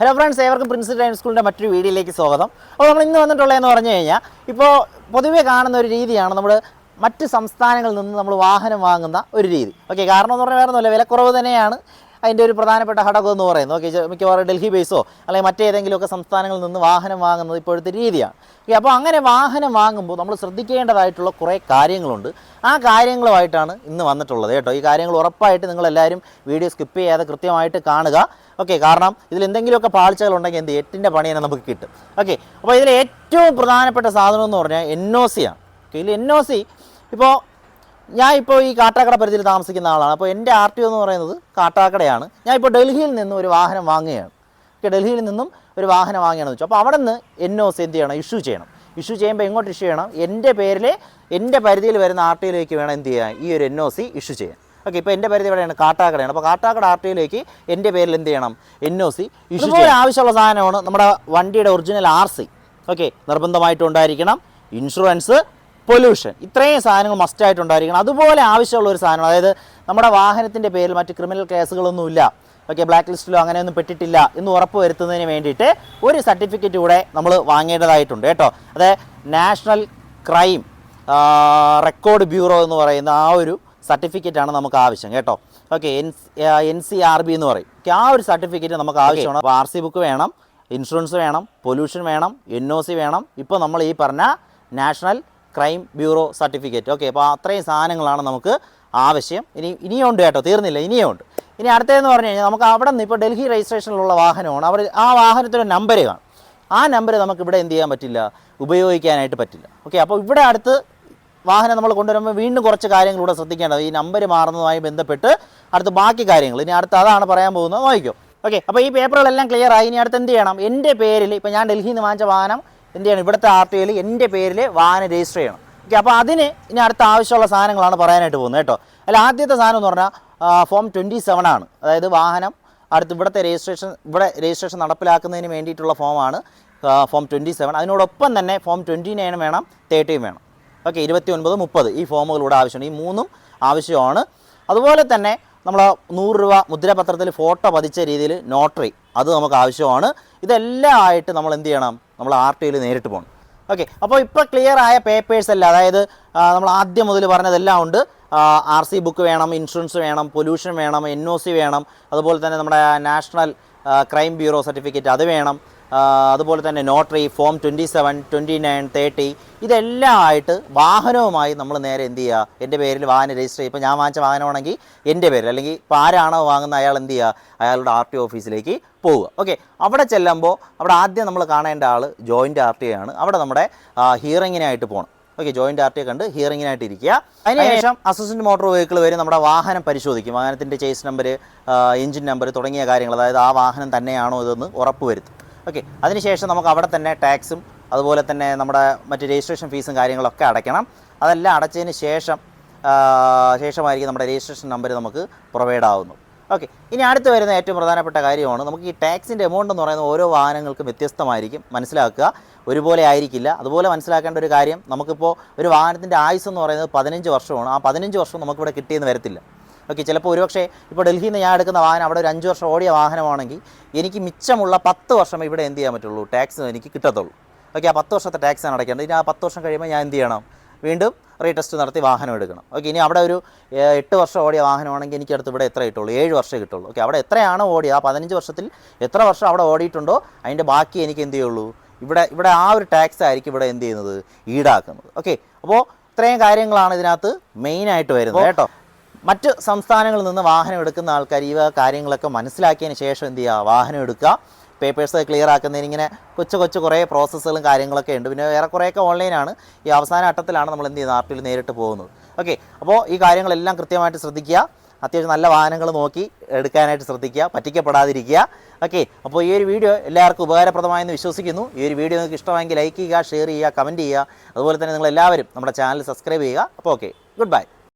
Hello friends ഏവർക്കും Prince driving സ്കൂളിന്റെ മറ്റൊരു വീഡിയോയിലേക്ക് സ്വാഗതം. അപ്പോൾ നമ്മൾ ഇന്ന് വന്നിട്ടുള്ളതെന്ന് പറഞ്ഞു കഴിഞ്ഞാൽ ഇപ്പോൾ പൊതുവേ കാണുന്ന ഒരു രീതിയാണ് നമ്മൾ മറ്റ് സംസ്ഥാനങ്ങളിൽ നിന്ന് നമ്മൾ വാഹനം വാങ്ങുന്ന ഒരു രീതി. ഓക്കെ കാരണം എന്ന് പറഞ്ഞാൽ വേറെ ഒന്നുമില്ല വിലക്കുറവ് തന്നെയാണ്. അതിന്റെ ഒരു പ്രധാനപ്പെട്ട ഘടകം എന്ന് പറയുന്നത്. ഓക്കെ മിക്കവാറും ഡൽഹി ബേസോ അല്ലെങ്കിൽ മറ്റേതെങ്കിലുമൊക്കെ സംസ്ഥാനങ്ങളിൽ നിന്ന് വാഹനം വാങ്ങുന്നത് ഇപ്പോഴത്തെ രീതിയാണ്. ഓക്കെ അപ്പോൾ അങ്ങനെ വാഹനം വാങ്ങുമ്പോൾ നമ്മൾ ശ്രദ്ധിക്കേണ്ടതായിട്ടുള്ള കുറേ കാര്യങ്ങളുണ്ട്. ആ കാര്യങ്ങളുമായിട്ടാണ് ഇന്ന് വന്നിട്ടുള്ളത് കേട്ടോ. ഈ കാര്യങ്ങൾ ഉറപ്പായിട്ട് നിങ്ങളെല്ലാവരും വീഡിയോ സ്കിപ്പ് ചെയ്യാതെ കൃത്യമായിട്ട് കാണുക. ഓക്കെ കാരണം ഇതിൽ എന്തെങ്കിലുമൊക്കെ പാളിച്ചകളുണ്ടെങ്കിൽ എന്ത് എട്ടിന്റെ പണി തന്നെ നമുക്ക് കിട്ടും. ഓക്കെ അപ്പോൾ ഇതിൽ ഏറ്റവും പ്രധാനപ്പെട്ട സാധനം എന്ന് പറഞ്ഞാൽ എൻ ഒ സി ആണ്. ഓക്കെ ഇതിൽ എൻ ഒ സി ഇപ്പോൾ ഞാൻ ഇപ്പോൾ ഈ കാട്ടാക്കട പരിധിയിൽ താമസിക്കുന്ന ആളാണ്. അപ്പോൾ എന്റെ ആർ ടി ഒ എന്ന് പറയുന്നത് കാട്ടാക്കടയാണ്. ഞാൻ ഇപ്പോൾ ഡൽഹിയിൽ നിന്നും ഒരു വാഹനം വാങ്ങുകയാണ്. ഓക്കെ ഡൽഹിയിൽ നിന്നും ഒരു വാഹനം വാങ്ങുകയാണെന്ന് വെച്ചു. അപ്പോൾ അവിടെ നിന്ന് എൻ ഒ സി എന്ത് ചെയ്യണം? ഇഷ്യൂ ചെയ്യണം. ഇഷ്യൂ ചെയ്യുമ്പോൾ എങ്ങോട്ട് ഇഷ്യൂ ചെയ്യണം? എന്റെ പേരിൽ എന്റെ പരിധിയിൽ വരുന്ന ആർ ടി ഒയിലേക്ക് വേണം എന്ത് ചെയ്യാൻ? ഈ ഒരു എൻ ഒ സി ഇഷ്യൂ ചെയ്യാൻ. ഓക്കെ ഇപ്പോൾ എന്റെ പരിധി എവിടെയാണ്? കാട്ടാക്കടയാണ്. അപ്പോൾ കാട്ടാക്കട ആർ ടി ഒയിലേക്ക് എന്റെ പേരിൽ എന്ത് ചെയ്യണം? എൻ ഒ സി ഇഷ്യൂ ചെയ്യാൻ. ആവശ്യമുള്ള സാധനമാണ് നമ്മുടെ വണ്ടിയുടെ ഒറിജിനൽ ആർ സി. ഓക്കെ നിർബന്ധമായിട്ടും ഉണ്ടായിരിക്കണം. ഇൻഷുറൻസ് പൊല്യൂഷൻ ഇത്രയും സാധനങ്ങൾ മസ്റ്റായിട്ട് ഉണ്ടായിരിക്കണം അതുപോലെ ആവശ്യമുള്ള ഒരു സാധനം അതായത് നമ്മുടെ വാഹനത്തിന്റെ പേരിൽ മറ്റ് ക്രിമിനൽ കേസുകളൊന്നുമില്ല ഓക്കെ ബ്ലാക്ക് ലിസ്റ്റിലോ അങ്ങനെയൊന്നും പെട്ടിട്ടില്ല എന്ന് ഉറപ്പ് വരുത്തുന്നതിന് വേണ്ടിയിട്ട് ഒരു സർട്ടിഫിക്കറ്റ് കൂടെ നമ്മൾ വാങ്ങേണ്ടതായിട്ടുണ്ട് കേട്ടോ. അതായത് നാഷണൽ ക്രൈം റെക്കോർഡ് ബ്യൂറോ എന്ന് പറയുന്ന ആ ഒരു സർട്ടിഫിക്കറ്റാണ് നമുക്ക് ആവശ്യം കേട്ടോ. Okay N N C R B എന്ന് പറയും. ഓക്കെ ആ ഒരു സർട്ടിഫിക്കറ്റ് നമുക്ക് ആവശ്യമാണ്. ആർ സി ബുക്ക് വേണം ഇൻഷുറൻസ് വേണം പൊല്യൂഷൻ വേണം എൻ ഒ സി വേണം. ഇപ്പോൾ നമ്മൾ ഈ പറഞ്ഞ national crime bureau certificate okay അപ്പോൾ അത്രയും സാധനങ്ങളാണ് നമുക്ക് ആവശ്യം. ഇനി ഇനിയും ഉണ്ട് കേട്ടോ തീർന്നില്ല ഇനിയും ഉണ്ട് ഇനി അടുത്തതെന്ന് പറഞ്ഞു കഴിഞ്ഞാൽ നമുക്ക് അവിടെ നിന്ന് ഇപ്പോൾ ഡൽഹി രജിസ്ട്രേഷനിലുള്ള വാഹനമാണ്. അവർ ആ വാഹനത്തിന്റെ നമ്പർ കാണും. ആ നമ്പർ നമുക്ക് ഇവിടെ എന്ത് ചെയ്യാൻ പറ്റില്ല? ഉപയോഗിക്കാനായിട്ട് പറ്റില്ല. ഓക്കെ അപ്പോൾ ഇവിടെ അടുത്ത് വാഹനം നമ്മൾ കൊണ്ടുവരുമ്പോൾ വീണ്ടും കുറച്ച് കാര്യങ്ങളിവിടെ ശ്രദ്ധിക്കേണ്ടത്. ഈ നമ്പർ മാറുന്നതുമായി ബന്ധപ്പെട്ട് അടുത്ത് ബാക്കി കാര്യങ്ങൾ. ഇനി അടുത്ത് അതാണ് പറയാൻ പോകുന്നത്. വായിക്കും ഓക്കെ അപ്പോൾ ഈ പേപ്പറുകളെല്ലാം ക്ലിയർ ആയി. ഇനി അടുത്ത് എന്ത് ചെയ്യണം? എന്റെ പേരിൽ ഇപ്പോൾ ഞാൻ ഡൽഹിയിൽ നിന്ന് വാങ്ങിച്ച വാഹനം എന്ത് ചെയ്യണം ഇവിടുത്തെ ആർ ടി ഒയിൽ എന്റെ പേരിൽ വാഹനം രജിസ്റ്റർ ചെയ്യണം. ഓക്കെ അപ്പോൾ അതിന് ഇനി അടുത്ത ആവശ്യമുള്ള സാധനങ്ങളാണ് പറയാനായിട്ട് പോകുന്നത് കേട്ടോ. അല്ല ആദ്യത്തെ സാധനം എന്ന് പറഞ്ഞാൽ ഫോം ട്വന്റി സെവൻ ആണ്. അതായത് വാഹനം അടുത്ത് ഇവിടുത്തെ രജിസ്ട്രേഷൻ ഇവിടെ രജിസ്ട്രേഷൻ നടപ്പിലാക്കുന്നതിന് വേണ്ടിയിട്ടുള്ള ഫോമാണ് ഫോം ട്വന്റി സെവൻ അതിനോടൊപ്പം തന്നെ ഫോം ട്വന്റി നയൻ വേണം തേർട്ടിയും വേണം. ഓക്കെ ഇരുപത്തി ഒൻപത് മുപ്പത്. ഈ ഫോമുകൾ ആവശ്യമാണ്. ഈ മൂന്നും ആവശ്യമാണ്. അതുപോലെ തന്നെ നമ്മൾ നൂറ് രൂപ മുദ്രപത്രത്തിൽ ഫോട്ടോ പതിച്ച രീതിയിൽ നോട്ടറി അത് നമുക്ക് ആവശ്യമാണ്. ഇതെല്ലാം ആയിട്ട് നമ്മൾ എന്ത് ചെയ്യണം? നമ്മൾ ആർ ടി ഒയിൽ നേരിട്ട് പോകണം. ഓക്കെ അപ്പോൾ ഇപ്പോൾ ക്ലിയർ ആയ പേപ്പേഴ്സ് അല്ല? അതായത് നമ്മൾ ആദ്യം മുതൽ പറഞ്ഞതെല്ലാം ഉണ്ട്. ആർ സി ബുക്ക് വേണം ഇൻഷുറൻസ് വേണം പൊല്യൂഷൻ വേണം എൻ ഒ സി വേണം അതുപോലെ തന്നെ നമ്മുടെ നാഷണൽ ക്രൈം ബ്യൂറോ സർട്ടിഫിക്കറ്റ് അത് വേണം. അതുപോലെ തന്നെ notary form twenty seven twenty nine thirty ഇതെല്ലാം ആയിട്ട് വാഹനവുമായി നമ്മൾ നേരെ എന്ത് ചെയ്യുക? എന്റെ പേരിൽ വാഹനം രജിസ്റ്റർ ചെയ്യുക. ഇപ്പോൾ ഞാൻ വാങ്ങിച്ച വാഹനമാണെങ്കിൽ എന്റെ പേരിൽ അല്ലെങ്കിൽ ഇപ്പോൾ ആരാണോ വാങ്ങുന്ന അയാൾ എന്ത് ചെയ്യുക? അയാളുടെ ആർ ടി ഓഫീസിലേക്ക് പോവുക. ഓക്കെ. അവിടെ ചെല്ലുമ്പോൾ അവിടെ ആദ്യം നമ്മൾ കാണേണ്ട ആൾ ജോയിന്റ് ആർ ടി ആണ്. അവിടെ നമ്മുടെ ഹിയറിങ്ങിനായിട്ട് പോകണം. ഓക്കെ ജോയിന്റ് ആർ ടി കണ്ട് ഹിയറിങ്ങിനായിട്ട് ഇരിക്കുക. അതിനുശേഷം അസിസ്റ്റന്റ് മോട്ടോർ വെഹിക്കിൾ വരും നമ്മുടെ വാഹനം പരിശോധിക്കും. വാഹനത്തിന്റെ ചേസ് നമ്പർ എഞ്ചിൻ നമ്പർ തുടങ്ങിയ കാര്യങ്ങൾ. അതായത് ആ വാഹനം തന്നെയാണോ ഇതെന്ന് ഉറപ്പ് വരുത്തും. ഓക്കെ അതിനുശേഷം നമുക്ക് അവിടെ തന്നെ ടാക്സും അതുപോലെ തന്നെ നമ്മുടെ മറ്റ് രജിസ്ട്രേഷൻ ഫീസും കാര്യങ്ങളൊക്കെ അടയ്ക്കണം. അതെല്ലാം അടച്ചതിന് ശേഷം ശേഷമായിരിക്കും നമ്മുടെ രജിസ്ട്രേഷൻ നമ്പർ നമുക്ക് പ്രൊവൈഡ് ആവുന്നു. ഓക്കെ ഇനി അടുത്ത് വരുന്ന ഏറ്റവും പ്രധാനപ്പെട്ട കാര്യമാണ് നമുക്ക് ഈ ടാക്സിന്റെ എമൗണ്ട് എന്ന് പറയുന്നത് ഓരോ വാഹനങ്ങൾക്കും വ്യത്യസ്തമായിരിക്കും. മനസ്സിലാക്കുക ഒരുപോലെ ആയിരിക്കില്ല. അതുപോലെ മനസ്സിലാക്കേണ്ട ഒരു കാര്യം നമുക്കിപ്പോൾ ഒരു വാഹനത്തിന്റെ ആയുസ് എന്ന് പറയുന്നത് പതിനഞ്ച് വർഷമാണ്. ആ പതിനഞ്ച് വർഷം നമുക്കിവിടെ കിട്ടിയെന്ന് വരത്തില്ല. ഓക്കെ ചിലപ്പോൾ ഒരുപക്ഷെ ഇപ്പോൾ ഡൽഹിയിൽ നിന്ന് ഞാൻ എടുക്കുന്ന വാഹനം അവിടെ ഒരു അഞ്ച് വർഷം ഓടിയ വാഹനമാണെങ്കിൽ എനിക്ക് മിച്ചമുള്ള പത്ത് വർഷം ഇവിടെ എന്ത് ചെയ്യാൻ പറ്റുള്ളൂ? ടാക്സ് എനിക്ക് കിട്ടത്തുള്ളൂ. ഓക്കെ ആ പത്ത് വർഷത്തെ ടാക്സ് ആണ് അടയ്ക്കേണ്ടത്. ഇനി ആ പത്ത് വർഷം കഴിയുമ്പോൾ ഞാൻ എന്ത് ചെയ്യണം? വീണ്ടും റീടെസ്റ്റ് നടത്തി വാഹനം എടുക്കണം. ഓക്കെ ഇനി അവിടെ ഒരു എട്ട് വർഷം ഓടിയ വാഹനമാണെങ്കിൽ എനിക്ക് അടുത്ത് ഇവിടെ എത്ര കിട്ടുള്ളൂ? ഏഴ് വർഷമേ കിട്ടുള്ളൂ. ഓക്കെ അവിടെ എത്രയാണോ ഓടിയത്? ആ പതിനഞ്ച് വർഷത്തിൽ എത്ര വർഷം അവിടെ ഓടിയിട്ടുണ്ടോ? അതിന്റെ ബാക്കി എനിക്ക് എന്ത് ചെയ്യുള്ളൂ? ഇവിടെ ഇവിടെ ആ ഒരു ടാക്സ് ആയിരിക്കും ഇവിടെ എന്ത് ചെയ്യുന്നത്? ഈടാക്കുന്നത്. ഓക്കെ അപ്പോൾ ഇത്രയും കാര്യങ്ങളാണ് ഇതിനകത്ത് മെയിനായിട്ട് വരുന്നത് കേട്ടോ. മറ്റ് സംസ്ഥാനങ്ങളിൽ നിന്ന് വാഹനം എടുക്കുന്ന ആൾക്കാർ ഈ കാര്യങ്ങളൊക്കെ മനസ്സിലാക്കിയതിന് ശേഷം എന്ത് ചെയ്യുക? വാഹനം എടുക്കുക. പേപ്പേഴ്സ് ക്ലിയർ ആക്കുന്നതിന് ഇങ്ങനെ കൊച്ചു കൊച്ചു കുറേ പ്രോസസ്സുകളും കാര്യങ്ങളൊക്കെ ഉണ്ട്. പിന്നെ വേറെ കുറേയൊക്കെ ഓൺലൈനാണ് ഈ അവസാന ഘട്ടത്തിലാണ് നമ്മൾ എന്ത് ചെയ്യുന്നത്? ആർട്ടിൽ നേരിട്ട് പോകുന്നത്. ഓക്കെ അപ്പോൾ ഈ കാര്യങ്ങളെല്ലാം കൃത്യമായിട്ട് ശ്രദ്ധിക്കുക. അത്യാവശ്യം നല്ല വാഹനങ്ങൾ നോക്കി എടുക്കാനായിട്ട് ശ്രദ്ധിക്കുക. പറ്റിക്കപ്പെടാതിരിക്കുക. ഓക്കെ അപ്പോൾ ഈ ഒരു വീഡിയോ എല്ലാവർക്കും ഉപകാരപ്രദമായെന്ന് വിശ്വസിക്കുന്നു. ഈ ഒരു വീഡിയോ നിങ്ങൾക്ക് ഇഷ്ടമായെങ്കിൽ ലൈക്ക് ചെയ്യുക ഷെയർ ചെയ്യുക കമന്റ് ചെയ്യുക. അതുപോലെ തന്നെ നിങ്ങൾ എല്ലാവരും നമ്മുടെ ചാനൽ സബ്സ്ക്രൈബ് ചെയ്യുക. അപ്പോൾ ഓക്കെ ഗുഡ് ബൈ